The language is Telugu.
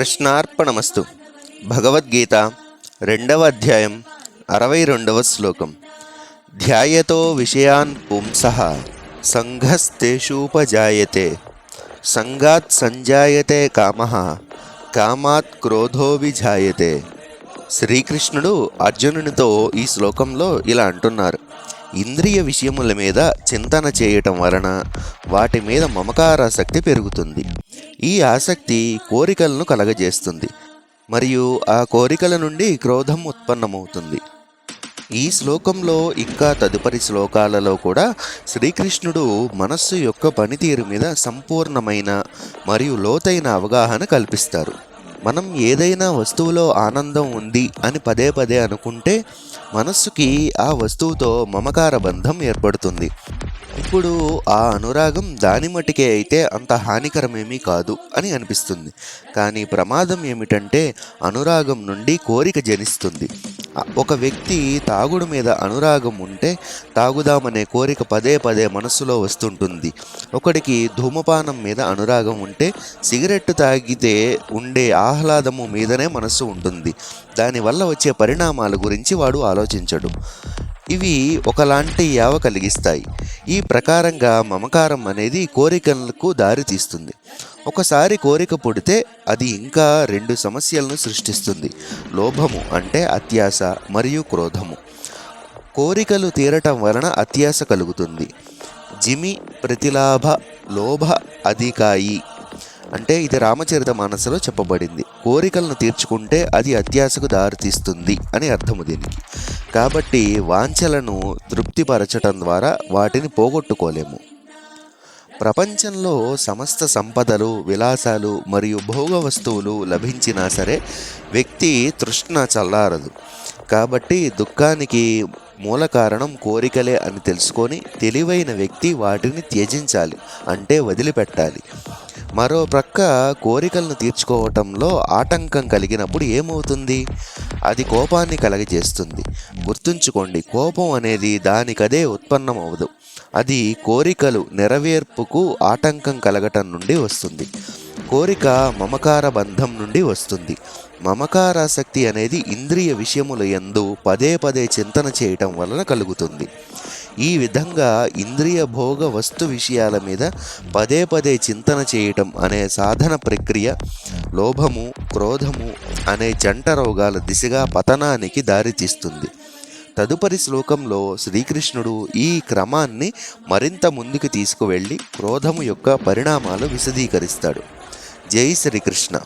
కృష్ణార్పణమస్తు. భగవద్గీత రెండవ అధ్యాయం అరవై రెండవ శ్లోకం. ధ్యాయతో విషయాన్ పుంసః సంఘస్తేషూపజాయతే సంఘాత్ సంజాయతే కామః కామాత్ క్రోధోభిజాయతే శ్రీకృష్ణుడు అర్జునునితో ఈ శ్లోకంలో ఇలా అంటున్నారు. ఇంద్రియ విషయముల మీద చింతన చేయటం వలన వాటి మీద మమకారాసక్తి పెరుగుతుంది. ఈ ఆసక్తి కోరికలను కలగజేస్తుంది మరియు ఆ కోరికల నుండి క్రోధం ఉత్పన్నమవుతుంది. ఈ శ్లోకంలో ఇంకా తదుపరి శ్లోకాలలో కూడా శ్రీకృష్ణుడు మనస్సు యొక్క పనితీరు మీద సంపూర్ణమైన మరియు లోతైన అవగాహన కల్పిస్తారు. మనం ఏదైనా వస్తువులో ఆనందం ఉంది అని పదే పదే అనుకుంటే మనస్సుకి ఆ వస్తువుతో మమకార బంధం ఏర్పడుతుంది. ఇప్పుడు ఆ అనురాగం దాని మటుకే అయితే అంత హానికరమేమీ కాదు అని అనిపిస్తుంది. కానీ ప్రమాదం ఏమిటంటే అనురాగం నుండి కోరిక జనిస్తుంది. ఒక వ్యక్తి తాగుడు మీద అనురాగం ఉంటే తాగుదామనే కోరిక పదే పదే మనస్సులో వస్తుంటుంది. ఒకడికి ధూమపానం మీద అనురాగం ఉంటే సిగరెట్ తాగితే ఉండే ఆహ్లాదము మీదనే మనస్సు ఉంటుంది. దానివల్ల వచ్చే పరిణామాల గురించి వాడు ఆలోచించడు. ఇవి ఒకలాంటి యావ కలిగిస్తాయి. ఈ ప్రకారంగా మమకారం అనేది కోరికలకు దారి తీస్తుంది. ఒకసారి కోరిక పుడితే అది ఇంకా రెండు సమస్యలను సృష్టిస్తుంది. లోభము అంటే అత్యాస మరియు క్రోధము. కోరికలు తీరటం వలన అత్యాస కలుగుతుంది. జిమి ప్రతిలాభ లోభ అధికాయి. అంటే ఇది రామచరిత మానసలో చెప్పబడింది. కోరికలను తీర్చుకుంటే అది అత్యాశకు దారితీస్తుంది అని అర్థము దీనికి. కాబట్టి వాంఛలను తృప్తిపరచటం ద్వారా వాటిని పోగొట్టుకోలేము. ప్రపంచంలో సమస్త సంపదలు విలాసాలు మరియు భోగ వస్తువులు లభించినా సరే వ్యక్తి తృష్ణ చల్లారదు. కాబట్టి దుఃఖానికి మూల కారణం కోరికలే అని తెలుసుకొని తెలివైన వ్యక్తి వాటిని త్యజించాలి అంటే వదిలిపెట్టాలి. మరో ప్రక్క కోరికలను తీర్చుకోవటంలో ఆటంకం కలిగినప్పుడు ఏమవుతుంది? అది కోపాన్ని కలగజేస్తుంది. గుర్తుంచుకోండి కోపం అనేది దానికదే ఉత్పన్నం అవ్వదు అది కోరికలు నెరవేర్పుకు ఆటంకం కలగటం నుండి వస్తుంది. కోరిక మమకార బంధం నుండి వస్తుంది. మమకారాసక్తి అనేది ఇంద్రియ విషయముల ఎందు పదే పదే చింతన చేయటం వలన కలుగుతుంది. ఈ విధంగా ఇంద్రియ భోగ వస్తు విషయాల మీద పదే పదే చింతన చేయటం అనే సాధన ప్రక్రియ లోభము క్రోధము అనే జంట రోగాల దిశగా పతనానికి దారితీస్తుంది తదుపరి శ్లోకంలో శ్రీకృష్ణుడు ఈ క్రమాన్ని మరింత ముందుకు తీసుకువెళ్ళి క్రోధము యొక్క పరిణామాలు విశదీకరిస్తాడు. జై శ్రీకృష్ణ.